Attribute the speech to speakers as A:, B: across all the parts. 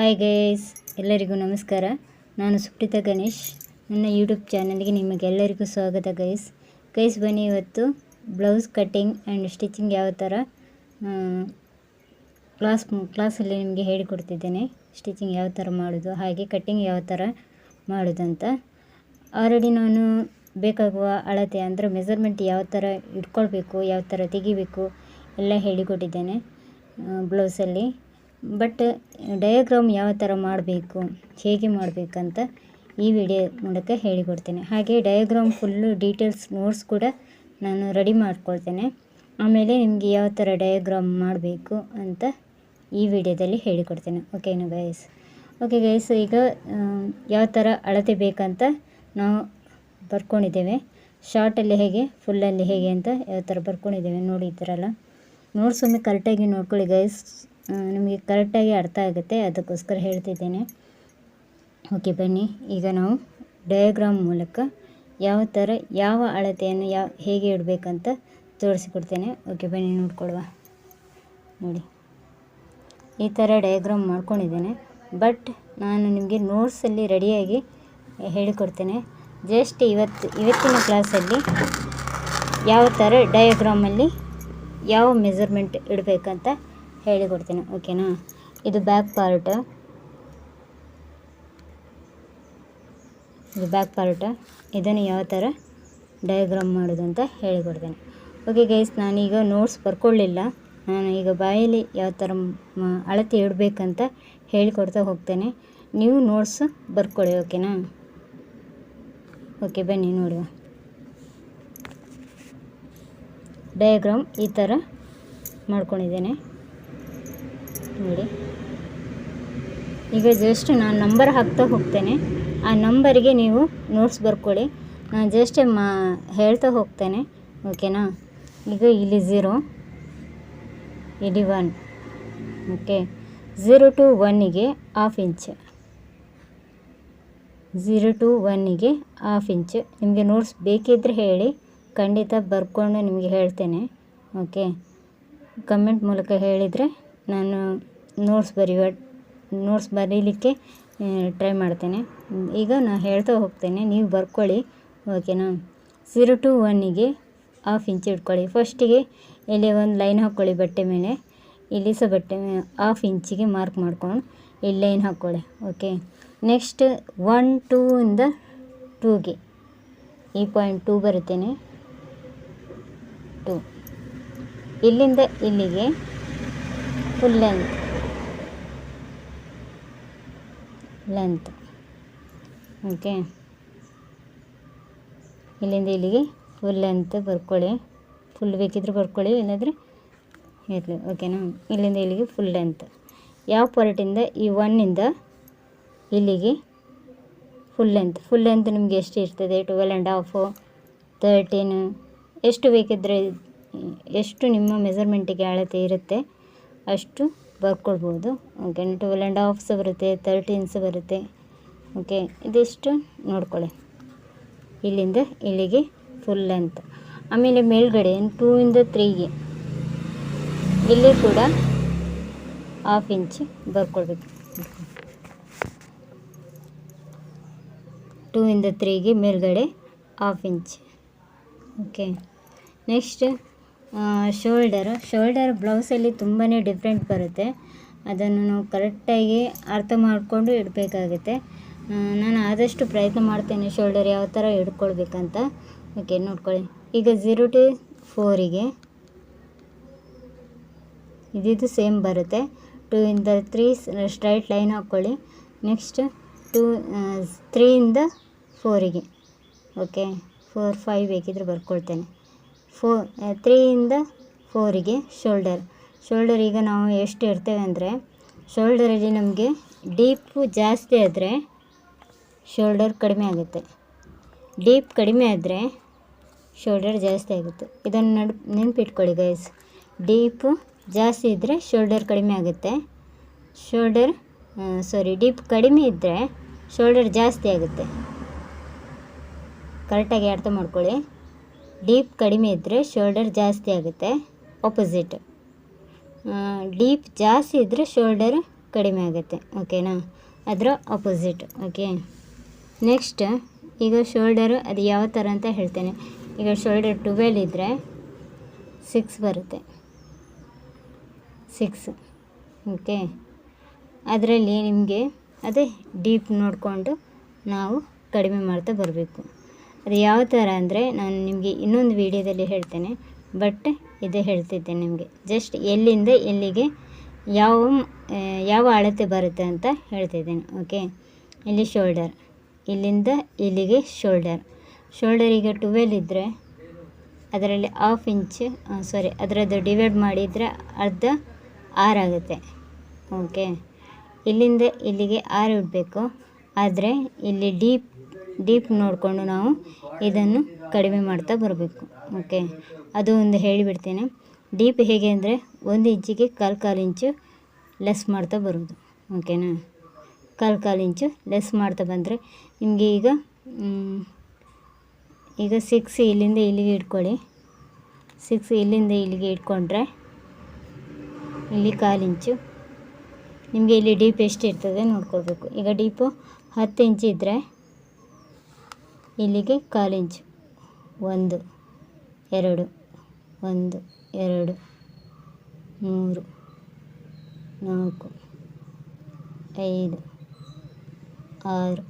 A: Hi guys ಎಲ್ಲರಿಗೂ ನಮಸ್ಕಾರ. ನಾನು ಸುಪ್ರೀತಾ ಗಣೇಶ್. ನನ್ನ ಯೂಟ್ಯೂಬ್ ಚಾನಲ್ಗೆ ನಿಮಗೆಲ್ಲರಿಗೂ ಸ್ವಾಗತ ಗೈಸ್ ಗೈಸ್ ಬನ್ನಿ ಇವತ್ತು ಬ್ಲೌಸ್ ಕಟ್ಟಿಂಗ್ ಆ್ಯಂಡ್ ಸ್ಟಿಚಿಂಗ್ ಯಾವ ಥರ ಕ್ಲಾಸ್ ಕ್ಲಾಸಲ್ಲಿ ನಿಮಗೆ ಹೇಳಿಕೊಡ್ತಿದ್ದೇನೆ. ಸ್ಟಿಚಿಂಗ್ ಯಾವ ಥರ ಮಾಡೋದು, ಹಾಗೆ ಕಟ್ಟಿಂಗ್ ಯಾವ ಥರ ಮಾಡೋದಂತ ಆಲ್ರೆಡಿ ನಾನು ಬೇಕಾಗುವ ಅಳತೆ ಅಂದರೆ ಮೆಸರ್ಮೆಂಟ್ ಯಾವ ಥರ ಇಟ್ಕೊಳ್ಬೇಕು, ಯಾವ ಥರ ತೆಗಿಬೇಕು ಎಲ್ಲ ಹೇಳಿಕೊಟ್ಟಿದ್ದೇನೆ ಬ್ಲೌಸಲ್ಲಿ ಬಟ್ ಡಯಾಗ್ರಾಮ್ ಯಾವ ಥರ ಮಾಡಬೇಕು, ಹೇಗೆ ಮಾಡಬೇಕಂತ ಈ ವಿಡಿಯೋ ಮೂಲಕ ಹೇಳಿಕೊಡ್ತೇನೆ. ಹಾಗೆ ಡಯಾಗ್ರಾಮ್ ಫುಲ್ಲು ಡೀಟೇಲ್ಸ್ ನೋಟ್ಸ್ ಕೂಡ ನಾನು ರೆಡಿ ಮಾಡ್ಕೊಳ್ತೇನೆ. ಆಮೇಲೆ ನಿಮಗೆ ಯಾವ ಥರ ಡಯಾಗ್ರಾಮ್ ಮಾಡಬೇಕು ಅಂತ ಈ ವಿಡಿಯೋದಲ್ಲಿ ಹೇಳಿಕೊಡ್ತೇನೆ. ಓಕೆನಾ ಗೈಸ್ ಓಕೆ ಗೈಸ್ ಈಗ ಯಾವ ಥರ ಅಳತೆ ಬೇಕಂತ ನಾವು ಬರ್ಕೊಂಡಿದ್ದೇವೆ. ಶಾರ್ಟಲ್ಲಿ ಹೇಗೆ ಫುಲ್ಲಲ್ಲಿ ಹೇಗೆ ಅಂತ ಯಾವ ಥರ ಬರ್ಕೊಂಡಿದ್ದೇವೆ ನೋಡಿ ಈ ಥರ ಎಲ್ಲ. ನೋಟ್ಸ್ ಒಮ್ಮೆ ಕರೆಕ್ಟಾಗಿ ನೋಡ್ಕೊಳ್ಳಿ ಗೈಸ್ ನಿಮಗೆ ಕರೆಕ್ಟಾಗಿ ಅರ್ಥ ಆಗುತ್ತೆ, ಅದಕ್ಕೋಸ್ಕರ ಹೇಳ್ತಿದ್ದೇನೆ. ಓಕೆ, ಬನ್ನಿ. ಈಗ ನಾವು ಡಯಾಗ್ರಾಮ್ ಮೂಲಕ ಯಾವ ಥರ ಯಾವ ಅಳತೆಯನ್ನು ಯಾವ ಹೇಗೆ ಇಡಬೇಕಂತ ತೋರಿಸಿಕೊಡ್ತೇನೆ. ಓಕೆ, ಬನ್ನಿ, ನೋಡ್ಕೊಳ್ಳುವ. ನೋಡಿ. ಈ ಥರ ಡಯಾಗ್ರಾಮ್ ಮಾಡ್ಕೊಂಡಿದ್ದೇನೆ. ಬಟ್ ನಾನು ನಿಮಗೆ ನೋಟ್ಸಲ್ಲಿ ರೆಡಿಯಾಗಿ ಹೇಳಿಕೊಡ್ತೇನೆ. ಜಸ್ಟ್ ಇವತ್ತು, ಇವತ್ತಿನ ಕ್ಲಾಸಲ್ಲಿ ಯಾವ ಥರ ಡಯಾಗ್ರಾಮಲ್ಲಿ ಯಾವ ಮೆಸರ್ಮೆಂಟ್ ಇಡಬೇಕಂತ ಹೇಳಿಕೊಡ್ತೇನೆ ಓಕೆನಾ ಇದು ಬ್ಯಾಕ್ ಪಾರ್ಟ್ ಇದು ಬ್ಯಾಕ್ ಪಾರ್ಟ್ ಇದನ್ನು ಯಾವ ಥರ ಡಯಾಗ್ರಾಮ್ ಮಾಡೋದು ಅಂತ ಹೇಳಿಕೊಡ್ತೇನೆ. ಓಕೆ ಗೈಸ್ ನಾನೀಗ ನೋಟ್ಸ್ ಬರ್ಕೊಳ್ಳಿಲ್ಲ ನಾನು ಈಗ ಬಾಯಲ್ಲಿ ಯಾವ ಥರ ಅಳತೆ ಇಡಬೇಕಂತ ಹೇಳಿಕೊಡ್ತಾ ಹೋಗ್ತೇನೆ. ನೀವು ನೋಟ್ಸ್ ಬರ್ಕೊಳ್ಳಿ ಓಕೆನಾ ಓಕೆ ಬನ್ನಿ ನೋಡುವ. ಡಯಾಗ್ರಾಮ್ ಈ ಥರ ಮಾಡ್ಕೊಂಡಿದ್ದೇನೆ. ನೋಡಿ. ಈಗ ಜಸ್ಟ್ ನಾನು ನಂಬರ್ ಹಾಕ್ತಾ ಹೋಗ್ತೇನೆ. ಆ ನಂಬರಿಗೆ ನೀವು ನೋಟ್ಸ್ ಬರ್ಕೊಳ್ಳಿ. ನಾನು ಜಸ್ಟ್ ಮಾ, ಹೇಳ್ತಾ ಹೋಗ್ತೇನೆ. ಓಕೆನಾ ಈಗ ಇಲ್ಲಿ ಝೀರೋ ಇಲ್ಲಿ ಒನ್ ಓಕೆ ಝೀರೋ ಟು ಒನ್ನಿಗೆ ಹಾಫ್ ಇಂಚ್ ಝೀರೋ ಟು ಒನ್ನಿಗೆ ಹಾಫ್ ಇಂಚ್ ನಿಮಗೆ ನೋಟ್ಸ್ ಬೇಕಿದ್ದರೆ ಹೇಳಿ. ಖಂಡಿತ ಬರ್ಕೊಂಡು ನಿಮಗೆ ಹೇಳ್ತೇನೆ. ಓಕೆ ಕಮೆಂಟ್ ಮೂಲಕ ಹೇಳಿದರೆ ನಾನು ನೋಟ್ಸ್ ಬರೆಯುವ ನೋಟ್ಸ್ ಬರೀಲಿಕ್ಕೆ ಟ್ರೈ ಮಾಡ್ತೇನೆ. ಈಗ ನಾನು ಹೇಳ್ತಾ ಹೋಗ್ತೇನೆ, ನೀವು ಬರ್ಕೊಳ್ಳಿ ಓಕೆನಾ ಝೀರೋ ಟು ಒನ್ನಿಗೆ ಹಾಫ್ ಇಂಚ್ ಇಟ್ಕೊಳ್ಳಿ. ಫಸ್ಟಿಗೆ ಇಲ್ಲಿ ಒಂದು ಲೈನ್ ಹಾಕ್ಕೊಳ್ಳಿ ಬಟ್ಟೆ ಮೇಲೆ. ಇಲ್ಲಿ ಸಹ ಬಟ್ಟೆ ಹಾಫ್ ಇಂಚಿಗೆ ಮಾರ್ಕ್ ಮಾಡ್ಕೊಂಡು ಇಲ್ಲಿ ಲೈನ್ ಹಾಕ್ಕೊಳ್ಳಿ ಓಕೆ ನೆಕ್ಸ್ಟ್ ಒನ್ ಟೂ ಇಂದ ಟೂಗೆ ಈ ಪಾಯಿಂಟ್ ಟೂ ಬರುತ್ತೇನೆ. ಟೂ ಇಲ್ಲಿಂದ ಇಲ್ಲಿಗೆ ಫುಲ್ ಲೆಂತ್ ಲೆಂತ್ ಓಕೆ ಇಲ್ಲಿಂದ ಇಲ್ಲಿಗೆ ಫುಲ್ ಲೆಂತ್ ಬರ್ಕೊಳ್ಳಿ. ಫುಲ್ ಬೇಕಿದ್ರೆ ಬರ್ಕೊಳ್ಳಿ, ಇಲ್ಲಾಂದರೆ ಇರಲಿ. ಓಕೆನಾ ಇಲ್ಲಿಂದ ಇಲ್ಲಿಗೆ ಫುಲ್ ಲೆಂತ್ ಯಾವ ಪಾರ್ಟಿಂದ ಈ ಒನ್ನಿಂದ ಇಲ್ಲಿಗೆ ಫುಲ್ ಲೆಂತ್ ಫುಲ್ ಲೆಂತ್ ನಿಮಗೆ ಎಷ್ಟು ಇರ್ತದೆ? ಟ್ವೆಲ್ ಆ್ಯಂಡ್ ಹಾಫು ತರ್ಟೀನ್ ಎಷ್ಟು ಬೇಕಿದ್ದರೆ ಎಷ್ಟು ನಿಮ್ಮ ಮೆಸರ್ಮೆಂಟಿಗೆ ಅಳತೆ ಇರುತ್ತೆ? ಅಷ್ಟು ಬರ್ಕೊಳ್ಬೋದು. ಓಕೆ ಟ್ವೆಲ್ ಆ್ಯಂಡ್ ಹಾಫ್ಸ್ ಬರುತ್ತೆ ತರ್ಟೀನ್ಸ್ ಬರುತ್ತೆ. ಓಕೆ ಇದಿಷ್ಟು ನೋಡ್ಕೊಳ್ಳಿ. ಇಲ್ಲಿಂದ ಇಲ್ಲಿಗೆ ಫುಲ್ ಲೆಂತ್ ಆಮೇಲೆ ಮೇಲ್ಗಡೆ ಟೂ ಇಂದ ತ್ರೀಗೆ ಇಲ್ಲಿ ಕೂಡ ಹಾಫ್ ಇಂಚ್ ಬರ್ಕೊಳ್ಬೇಕು. ಟೂ ಇಂದ ತ್ರೀಗೆ ಮೇಲ್ಗಡೆ half inch okay next shoulder shoulder ಬ್ಲೌಸಲ್ಲಿ ತುಂಬಾ ಡಿಫ್ರೆಂಟ್ ಬರುತ್ತೆ. ಅದನ್ನು ನಾವು ಕರೆಕ್ಟಾಗಿ ಅರ್ಥ ಮಾಡಿಕೊಂಡು ಇಡಬೇಕಾಗುತ್ತೆ. ನಾನು ಆದಷ್ಟು ಪ್ರಯತ್ನ ಮಾಡ್ತೇನೆ ಶೋಲ್ಡರ್ ಯಾವ ಥರ ಹಿಡ್ಕೊಳ್ಬೇಕಂತ ಓಕೆ ನೋಡ್ಕೊಳ್ಳಿ. ಈಗ ಝೀರೋ ಟು ಫೋರಿಗೆ ಇದಿದು ಸೇಮ್ ಬರುತ್ತೆ. ಟೂ ಇಂದ ತ್ರೀ ಸ್ಟ್ರೈಟ್ ಲೈನ್ ಹಾಕ್ಕೊಳ್ಳಿ ನೆಕ್ಸ್ಟ್ ಟೂ ತ್ರೀಯಿಂದ ಫೋರಿಗೆ ಓಕೆ ಫೋರ್ ಫೈವ್ ಬೇಕಿದ್ರೆ ಬರ್ಕೊಳ್ತೇನೆ. ಫೋ ತ್ರೀಯಿಂದ ಫೋರಿಗೆ ಶೋಲ್ಡರ್. ಶೋಲ್ಡರ್ ಈಗ ನಾವು ಎಷ್ಟು ಇರ್ತೇವೆ ಅಂದರೆ, ಶೋಲ್ಡರಲ್ಲಿ ನಮಗೆ ಡೀಪು ಜಾಸ್ತಿ ಆದರೆ ಶೋಲ್ಡರ್ ಕಡಿಮೆ ಆಗುತ್ತೆ. ಡೀಪ್ ಕಡಿಮೆ ಆದರೆ ಶೋಲ್ಡರ್ ಜಾಸ್ತಿ ಆಗುತ್ತೆ. ಇದನ್ನು ನಡ್, ನೆನಪಿಟ್ಕೊಳ್ಳಿ ಗೈಸ್ ಡೀಪು ಜಾಸ್ತಿ ಇದ್ದರೆ ಶೋಲ್ಡರ್ ಕಡಿಮೆ ಆಗುತ್ತೆ. ಶೋಲ್ಡರ್ ಸಾರಿ ಡೀಪ್ ಕಡಿಮೆ ಇದ್ದರೆ ಶೋಲ್ಡರ್ ಜಾಸ್ತಿ ಆಗುತ್ತೆ. ಕರೆಕ್ಟಾಗಿ ಅರ್ಥ ಮಾಡ್ಕೊಳ್ಳಿ. ಡೀಪ್ ಕಡಿಮೆ ಇದ್ದರೆ ಶೋಲ್ಡರ್ ಜಾಸ್ತಿ ಆಗುತ್ತೆ ಆಪೋಸಿಟ್ ಡೀಪ್ ಜಾಸ್ತಿ ಇದ್ದರೆ ಶೋಲ್ಡರ್ ಕಡಿಮೆ ಆಗುತ್ತೆ ಓಕೆನಾ ಅದರ ಆಪೋಸಿಟ್ ಓಕೆ ನೆಕ್ಸ್ಟ್ ಈಗ ಶೋಲ್ಡರು ಅದು ಯಾವ ಥರ ಅಂತ ಹೇಳ್ತೇನೆ. ಈಗ ಶೋಲ್ಡರ್ ಟ್ವೆಲ್ ಇದ್ದರೆ ಸಿಕ್ಸ್ ಬರುತ್ತೆ. ಸಿಕ್ಸ್ ಓಕೆ ಅದರಲ್ಲಿ ನಿಮಗೆ ಅದೇ ಡೀಪ್ ನೋಡಿಕೊಂಡು ನಾವು ಕಡಿಮೆ ಮಾಡ್ತಾ ಬರಬೇಕು. ಅದು ಯಾವ ಥರ ಅಂದರೆ ನಾನು ನಿಮಗೆ ಇನ್ನೊಂದು ವೀಡಿಯೋದಲ್ಲಿ ಹೇಳ್ತೇನೆ. ಬಟ್ ಇದೇ ಹೇಳ್ತಿದ್ದೇನೆ ನಿಮಗೆ. ಜಸ್ಟ್ ಎಲ್ಲಿಂದ ಎಲ್ಲಿಗೆ ಯಾವ ಯಾವ ಅಳತೆ ಬರುತ್ತೆ ಅಂತ ಹೇಳ್ತಿದ್ದೇನೆ. ಓಕೆ? ಇಲ್ಲಿ ಶೋಲ್ಡರ್. ಇಲ್ಲಿಂದ ಇಲ್ಲಿಗೆ ಶೋಲ್ಡರ್. ಶೋಲ್ಡರ್ ಈಗ ಟ್ವೆಲ್ ಇದ್ದರೆ ಅದರಲ್ಲಿ ಹಾಫ್ ಇಂಚ್ ಸಾರಿ ಅದರದ್ದು ಡಿವೈಡ್ ಮಾಡಿದರೆ ಅರ್ಧ ಆರಾಗುತ್ತೆ ಓಕೆ? ಇಲ್ಲಿಂದ ಇಲ್ಲಿಗೆ ಆರು ಇಡಬೇಕು. ಆದರೆ ಇಲ್ಲಿ ಡೀಪ್ ಡೀಪ್ ನೋಡಿಕೊಂಡು ನಾವು ಇದನ್ನು ಕಡಿಮೆ ಮಾಡ್ತಾ ಬರಬೇಕು. ಓಕೆ, ಅದು ಒಂದು ಹೇಳಿಬಿಡ್ತೇನೆ. ಡೀಪ್ ಹೇಗೆ ಅಂದರೆ ಒಂದು ಇಂಚಿಗೆ ಕಾಲು ಕಾಲು ಇಂಚು ಲೆಸ್ ಮಾಡ್ತಾ ಬರೋದು. ಓಕೆನಾ? ಕಾಲು ಕಾಲು ಇಂಚು ಲೆಸ್ ಮಾಡ್ತಾ ಬಂದರೆ ನಿಮಗೆ ಈಗ ಈಗ ಸಿಕ್ಸ್ ಇಲ್ಲಿಂದ ಇಲ್ಲಿಗೆ ಇಟ್ಕೊಳ್ಳಿ. ಸಿಕ್ಸ್ ಇಲ್ಲಿಂದ ಇಲ್ಲಿಗೆ ಇಟ್ಕೊಂಡ್ರೆ ಇಲ್ಲಿ ಕಾಲು ಇಂಚು ನಿಮಗೆ ಇಲ್ಲಿ ಡೀಪ್ ಎಷ್ಟು ಇರ್ತದೆ ನೋಡ್ಕೊಳ್ಬೇಕು. ಈಗ ಡೀಪು ಹತ್ತು ಇಂಚು ಇದ್ದರೆ ಇಲ್ಲಿಗೆ ಕಾಲು ಇಂಚು ಒಂದು, ಎರಡು ಒಂದು, ಎರಡು, ಮೂರು, ನಾಲ್ಕು, ಐದು, ಆರು,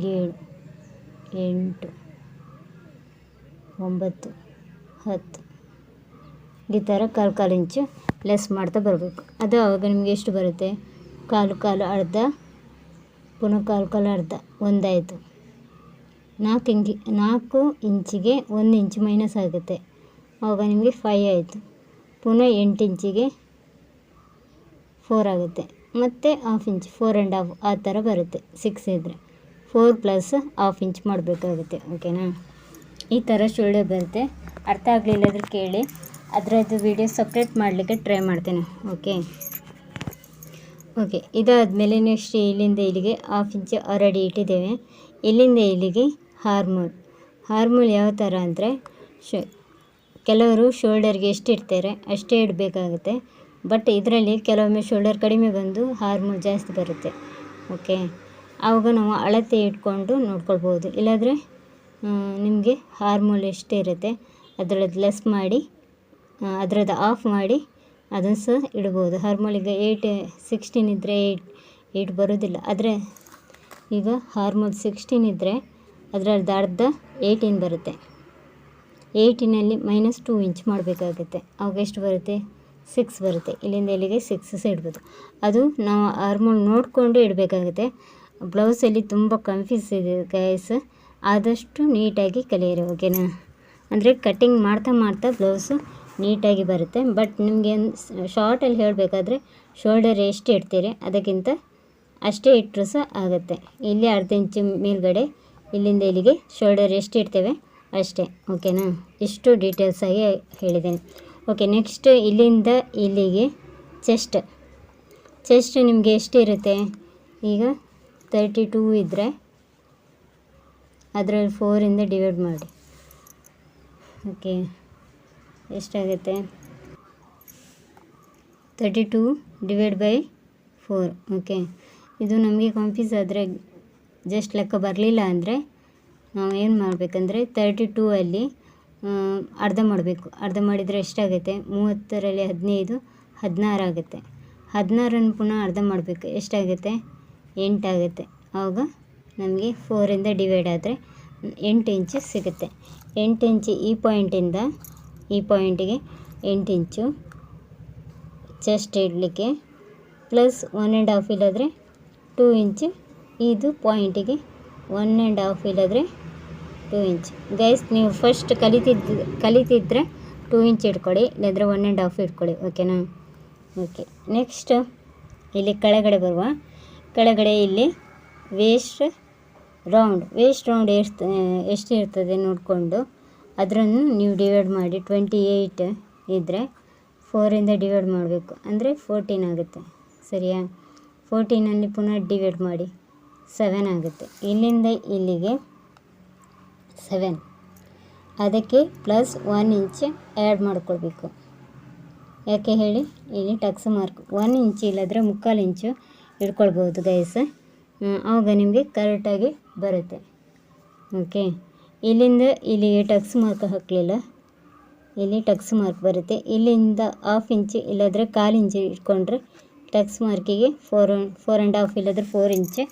A: ಏಳು, ಎಂಟು, ಒಂಬತ್ತು, ಹತ್ತು. ಈ ಥರ ಕಾಲು ಕಾಲು ಇಂಚು ಲೆಸ್ ಮಾಡ್ತಾ ಬರಬೇಕು. ಅದು ಆವಾಗ ನಿಮಗೆ ಎಷ್ಟು ಬರುತ್ತೆ? ಕಾಲು ಕಾಲು ಅರ್ಧ ಪುನಃ ಕಲ್ ಕಲರ್ ಅರ್ಧ, ಒಂದಾಯಿತು. ನಾಲ್ಕು ಇಂಚಿ ನಾಲ್ಕು ಇಂಚಿಗೆ ಒಂದು ಇಂಚು ಮೈನಸ್ ಆಗುತ್ತೆ. ಆವಾಗ ನಿಮಗೆ ಫೈ ಆಯಿತು. ಪುನಃ ಎಂಟು ಇಂಚಿಗೆ ಫೋರ್ ಆಗುತ್ತೆ. ಮತ್ತು half inch four and half ಆ ಥರ ಬರುತ್ತೆ. ಸಿಕ್ಸ್ ಇದ್ದರೆ ಫೋರ್ ಪ್ಲಸ್ ಹಾಫ್ ಇಂಚ್ ಮಾಡಬೇಕಾಗುತ್ತೆ ಓಕೆನಾ ಈ ಥರ ಶೋಲ್ಡರ್ ಬರುತ್ತೆ ಅರ್ಥ ಆಗಲಿಲ್ಲ ಅಂದರೆ ಕೇಳಿ. ಅದರದ್ದು ವಿಡಿಯೋ ಸಪ್ರೇಟ್ ಮಾಡಲಿಕ್ಕೆ ಟ್ರೈ ಮಾಡ್ತೇನೆ ಓಕೆ ಓಕೆ ಇದಾದಮೇಲೆ ನೆಕ್ಸ್ಟ್ ಇಲ್ಲಿಂದ ಇಲ್ಲಿಗೆ ಹಾಫ್ ಇಂಚ್ ಆಲ್ರೆಡಿ ಇಟ್ಟಿದ್ದೇವೆ. ಇಲ್ಲಿಂದ ಇಲ್ಲಿಗೆ ಹಾರ್ಮೋಲ್ ಹಾರ್ಮೋಲ್ ಯಾವ ಥರ ಅಂದರೆ, ಶೋ, ಕೆಲವರು ಶೋಲ್ಡರ್ಗೆ ಎಷ್ಟು ಇಡ್ತಾರೆ ಅಷ್ಟೇ ಇಡಬೇಕಾಗುತ್ತೆ. ಬಟ್ ಇದರಲ್ಲಿ ಕೆಲವೊಮ್ಮೆ ಶೋಲ್ಡರ್ ಕಡಿಮೆ ಬಂದು ಹಾರ್ಮೋಲ್ ಜಾಸ್ತಿ ಬರುತ್ತೆ. ಓಕೆ ಆವಾಗ ನಾವು ಅಳತೆ ಇಟ್ಕೊಂಡು ನೋಡ್ಕೊಳ್ಬೋದು. ಇಲ್ಲಾಂದರೆ ನಿಮಗೆ ಹಾರ್ಮೋಲ್ ಎಷ್ಟಿರುತ್ತೆ ಅದರದ್ದು ಲೆಸ್ ಮಾಡಿ ಅದರದ್ದು ಆಫ್ ಮಾಡಿ ಅದನ್ನು ಸಹ ಇಡ್ಬೋದು. ಹಾರ್ಮೋಲ್ ಈಗ ಏಯ್ಟ್ ಸಿಕ್ಸ್ಟೀನ್ ಇದ್ದರೆ ಏಯ್ಟ್ ಏಯ್ಟ್ ಬರೋದಿಲ್ಲ. ಆದರೆ ಈಗ ಹಾರ್ಮೋಲ್ ಸಿಕ್ಸ್ಟೀನ್ ಇದ್ದರೆ ಅದರದ್ದು ಅರ್ಧ ಏಯ್ಟೀನ್ ಬರುತ್ತೆ. ಏಯ್ಟಿನಲ್ಲಿ ಮೈನಸ್ ಟೂ ಇಂಚ್ ಮಾಡಬೇಕಾಗುತ್ತೆ. ಅವಾಗ ಎಷ್ಟು ಬರುತ್ತೆ? ಸಿಕ್ಸ್ ಬರುತ್ತೆ. ಇಲ್ಲಿಂದ ಇಲ್ಲಿಗೆ ಸಿಕ್ಸ್ ಸಹ ಇಡ್ಬೋದು. ಅದು ನಾವು ಹಾರ್ಮೋಲ್ ನೋಡಿಕೊಂಡು ಇಡಬೇಕಾಗುತ್ತೆ. ಬ್ಲೌಸಲ್ಲಿ ತುಂಬ ಕನ್ಫ್ಯೂಸ್ ಇದೆ ಗೈಸ್ ಆದಷ್ಟು ನೀಟಾಗಿ ಕಲಿಯಿರಿ ಓಕೆನಾ ಅಂದರೆ ಕಟ್ಟಿಂಗ್ ಮಾಡ್ತಾ ಮಾಡ್ತಾ ಬ್ಲೌಸು ನೀಟಾಗಿ ಬರುತ್ತೆ. ಬಟ್ ನಿಮಗೆ ಶಾರ್ಟಲ್ಲಿ ಹೇಳಬೇಕಾದ್ರೆ ಶೋಲ್ಡರ್ ಎಷ್ಟು ಇಡ್ತೀರಿ ಅದಕ್ಕಿಂತ ಅಷ್ಟೇ ಇಟ್ಟರು ಸಹ ಆಗುತ್ತೆ. ಇಲ್ಲಿ ಅರ್ಧ ಇಂಚು ಮೇಲ್ಗಡೆ, ಇಲ್ಲಿಂದ ಇಲ್ಲಿಗೆ ಶೋಲ್ಡರ್ ಎಷ್ಟು ಇಡ್ತೇವೆ ಅಷ್ಟೇ. ಓಕೆನಾ ಇಷ್ಟು ಡೀಟೇಲ್ಸಾಗಿ ಹೇಳಿದ್ದೇನೆ. ಓಕೆ ನೆಕ್ಸ್ಟ್ ಇಲ್ಲಿಂದ ಇಲ್ಲಿಗೆ ಚೆಸ್ಟ್ ಚೆಸ್ಟ್ ನಿಮಗೆ ಎಷ್ಟು ಇರುತ್ತೆ? ಈಗ ತರ್ಟಿ ಟೂ ಇದ್ದರೆ ಅದರಲ್ಲಿ ಫೋರಿಂದ ಡಿವೈಡ್ ಮಾಡಿ. ಓಕೆ ಎಷ್ಟಾಗುತ್ತೆ? Thirty two divide by four okay ಇದು ನಮಗೆ ಕನ್ಫ್ಯೂಸ್ ಆದರೆ ಜಸ್ಟ್ ಲೆಕ್ಕ ಬರಲಿಲ್ಲ ಅಂದರೆ ನಾವು ಏನು ಮಾಡಬೇಕಂದ್ರೆ ತರ್ಟಿ ಟೂ ಅಲ್ಲಿ ಅರ್ಧ ಮಾಡಬೇಕು. ಅರ್ಧ ಮಾಡಿದರೆ ಎಷ್ಟಾಗುತ್ತೆ? ಮೂವತ್ತರಲ್ಲಿ ಹದಿನೈದು, ಹದಿನಾರು ಆಗುತ್ತೆ. ಹದಿನಾರನ್ನು ಪುನಃ ಅರ್ಧ ಮಾಡಬೇಕು. ಎಷ್ಟಾಗುತ್ತೆ? ಎಂಟಾಗುತ್ತೆ ಆವಾಗ ನಮಗೆ ಫೋರಿಂದ ಡಿವೈಡ್ ಆದರೆ ಎಂಟು ಇಂಚು ಸಿಗುತ್ತೆ. ಎಂಟು ಇಂಚು ಈ ಪಾಯಿಂಟಿಂದ ಈ ಪಾಯಿಂಟಿಗೆ ಎಂಟು ಇಂಚು ಚೆಸ್ಟ್ ಇಡಲಿಕ್ಕೆ ಪ್ಲಸ್ ಒನ್ ಆ್ಯಂಡ್ ಹಾಫ್ ಇಲ್ಲಾದರೆ ಟೂ ಇಂಚ್ ಇದು ಪಾಯಿಂಟಿಗೆ ಒನ್ ಆ್ಯಂಡ್ ಹಾಫ್ ಇಲ್ಲಾದರೆ ಟೂ ಇಂಚ್ ಗೈಸ್ ನೀವು ಫಸ್ಟ್ ಕಲಿತಿದ್ದು ಕಲಿತಿದ್ರೆ ಟೂ ಇಂಚ್ ಇಟ್ಕೊಳ್ಳಿ ಇಲ್ಲಾಂದರೆ ಒನ್ ಆ್ಯಂಡ್ ಹಾಫ್ ಇಟ್ಕೊಳ್ಳಿ ಓಕೆನಾ ಓಕೆ ನೆಕ್ಸ್ಟ್ ಇಲ್ಲಿ ಕೆಳಗಡೆ ಬರುವ, ಕೆಳಗಡೆ ಇಲ್ಲಿ ವೇಸ್ಟ್ ರೌಂಡ್ ವೇಸ್ಟ್ ರೌಂಡ್ ಎಷ್ಟು ಎಷ್ಟು ಇರ್ತದೆ ನೋಡಿಕೊಂಡು. ಅದನ್ನು ನೀವು ಡಿವೈಡ್ ಮಾಡಿ ಟ್ವೆಂಟಿ ಏಯ್ಟ್ ಇದ್ದರೆ ಫೋರಿಂದ ಡಿವೈಡ್ ಮಾಡಬೇಕು. ಅಂದರೆ ಫೋರ್ಟೀನ್ ಆಗುತ್ತೆ. ಸರಿಯಾ? ಫೋರ್ಟೀನಲ್ಲಿ ಪುನಃ ಡಿವೈಡ್ ಮಾಡಿ ಸೆವೆನ್ ಆಗುತ್ತೆ. ಇಲ್ಲಿಂದ ಇಲ್ಲಿಗೆ ಸೆವೆನ್ ಅದಕ್ಕೆ ಪ್ಲಸ್ ಒನ್ ಇಂಚ್ ಆ್ಯಡ್ ಮಾಡ್ಕೊಳ್ಬೇಕು. ಯಾಕೆ ಹೇಳಿ? ಇಲ್ಲಿ ಟಕ್ಸ್ ಮಾರ್ಕ್ ಒನ್ ಇಂಚ್ ಇಲ್ಲದ್ರೆ ಮುಕ್ಕಾಲು ಇಂಚು ಇಟ್ಕೊಳ್ಬೋದು ಗೈಸ್ ಆವಾಗ ನಿಮಗೆ ಕರೆಕ್ಟಾಗಿ ಬರುತ್ತೆ. ಓಕೆ ಇಲ್ಲಿಂದ ಇಲ್ಲಿಗೆ ಟಕ್ಸ್ ಮಾರ್ಕ್ ಹಾಕಲಿಲ್ಲ. ಇಲ್ಲಿ ಟಕ್ಸ್ ಮಾರ್ಕ್ ಬರುತ್ತೆ. ಇಲ್ಲಿಂದ ಹಾಫ್ ಇಂಚು ಇಲ್ಲಾದರೆ ಕಾಲು ಇಂಚು ಇಟ್ಕೊಂಡ್ರೆ ಟಕ್ಸ್ ಮಾರ್ಕಿಗೆ ಫೋರ್ ಫೋರ್ ಆ್ಯಂಡ್ ಹಾಫ್ ಇಲ್ಲಾದರೆ ಫೋರ್ ಇಂಚು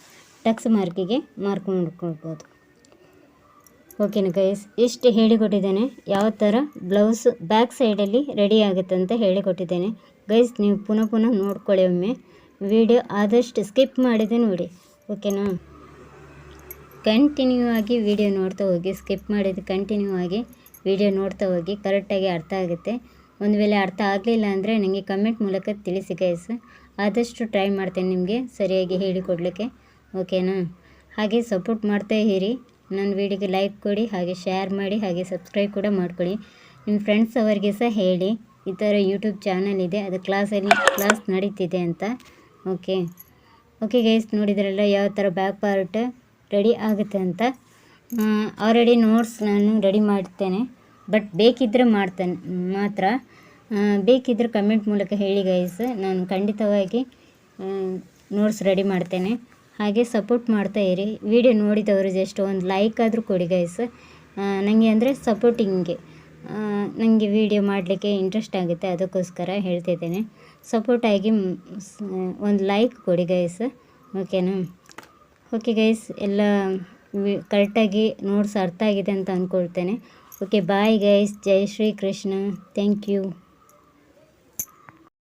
A: ಟಕ್ಸ್ ಮಾರ್ಕಿಗೆ ಮಾರ್ಕ್ ಮಾಡ್ಕೊಳ್ಬೋದು. ಓಕೆನಾ ಗೈಸ್ ಇಷ್ಟು ಹೇಳಿಕೊಟ್ಟಿದ್ದೇನೆ. ಯಾವ ಥರ ಬ್ಲೌಸ್ ಬ್ಯಾಕ್ ಸೈಡಲ್ಲಿ ರೆಡಿ ಆಗುತ್ತೆ ಅಂತ ಹೇಳಿಕೊಟ್ಟಿದ್ದೇನೆ. ಗೈಸ್ ನೀವು ಪುನಃ ಪುನಃ ನೋಡ್ಕೊಳ್ಳಿ ಒಮ್ಮೆ. ವಿಡಿಯೋ ಆದಷ್ಟು ಸ್ಕಿಪ್ ಮಾಡಿದೆ ನೋಡಿ. ಓಕೆನಾ ಕಂಟಿನ್ಯೂ ಆಗಿ ವಿಡಿಯೋ ನೋಡ್ತಾ ಹೋಗಿ ಸ್ಕಿಪ್ ಮಾಡಿದ್ದು ಕಂಟಿನ್ಯೂ ಆಗಿ ವಿಡಿಯೋ ನೋಡ್ತಾ ಹೋಗಿ ಕರೆಕ್ಟಾಗಿ ಅರ್ಥ ಆಗುತ್ತೆ. ಒಂದು ವೇಳೆ ಅರ್ಥ ಆಗಲಿಲ್ಲ ಅಂದರೆ ನನಗೆ ಕಮೆಂಟ್ ಮೂಲಕ ತಿಳಿಸಿ ಗೈಸ್ ಆದಷ್ಟು ಟ್ರೈ ಮಾಡ್ತೇನೆ ನಿಮಗೆ ಸರಿಯಾಗಿ ಹೇಳಿಕೊಡ್ಲಿಕ್ಕೆ ಓಕೆನಾ ಹಾಗೆ ಸಪೋರ್ಟ್ ಮಾಡ್ತಾ ಇರಿ. ನನ್ನ ವಿಡಿಯೋಗೆ ಲೈಕ್ ಕೊಡಿ, ಹಾಗೆ ಶೇರ್ ಮಾಡಿ, ಹಾಗೆ ಸಬ್ಸ್ಕ್ರೈಬ್ ಕೂಡ ಮಾಡ್ಕೊಳ್ಳಿ. ನಿಮ್ಮ ಫ್ರೆಂಡ್ಸ್ ಅವರಿಗೆ ಸಹ ಹೇಳಿ. ಈ ಥರ ಯೂಟ್ಯೂಬ್ ಚಾನಲ್ ಇದೆ, ಅದು ಕ್ಲಾಸಲ್ಲಿ ಕ್ಲಾಸ್ ನಡೀತಿದೆ ಅಂತ. ಓಕೆ ಓಕೆ ಗೈಸ್ ನೋಡಿದ್ರಲ್ಲ ಯಾವ ಥರ ಬ್ಯಾಕ್ ಪಾರ್ಟ್ ರೆಡಿ ಆಗುತ್ತೆ ಅಂತ. ಆಲ್ರೆಡಿ ನೋಟ್ಸ್ ನಾನು ರೆಡಿ ಮಾಡ್ತೇನೆ. ಬಟ್ ಬೇಕಿದ್ದರೆ ಮಾಡ್ತೇನೆ, ಮಾತ್ರ. ಬೇಕಿದ್ದರೆ ಕಮೆಂಟ್ ಮೂಲಕ ಹೇಳಿ ಗೈಸ್ ನಾನು ಖಂಡಿತವಾಗಿ ನೋಟ್ಸ್ ರೆಡಿ ಮಾಡ್ತೇನೆ. ಹಾಗೆ ಸಪೋರ್ಟ್ ಮಾಡ್ತಾ ಇರಿ. ವಿಡಿಯೋ ನೋಡಿದವರು ಜಸ್ಟ್ ಒಂದು ಲೈಕ್ ಆದರೂ ಕೊಡಿ ಗೈಸ್ ನನಗೆ ಅಂದರೆ ಸಪೋರ್ಟಿಂಗ್ಗೆ ನನಗೆ ವಿಡಿಯೋ ಮಾಡಲಿಕ್ಕೆ ಇಂಟ್ರೆಸ್ಟ್ ಆಗುತ್ತೆ, ಅದಕ್ಕೋಸ್ಕರ ಹೇಳ್ತಿದ್ದೇನೆ. ಸಪೋರ್ಟ್ ಆಗಿ ಒಂದು ಲೈಕ್ ಕೊಡಿ ಗೈಸ್ ಓಕೆನಾ ಓಕೆ ಗೈಸ್ ಎಲ್ಲ ಕರೆಕ್ಟಾಗಿ ನೋಟ್ಸ್ ಅರ್ಥ ಆಗಿದೆ ಅಂತ ಅಂದ್ಕೊಳ್ತೇನೆ ಓಕೆ ಬಾಯ್ ಗೈಸ್ ಜೈ ಶ್ರೀ ಕೃಷ್ಣ ಥ್ಯಾಂಕ್ ಯು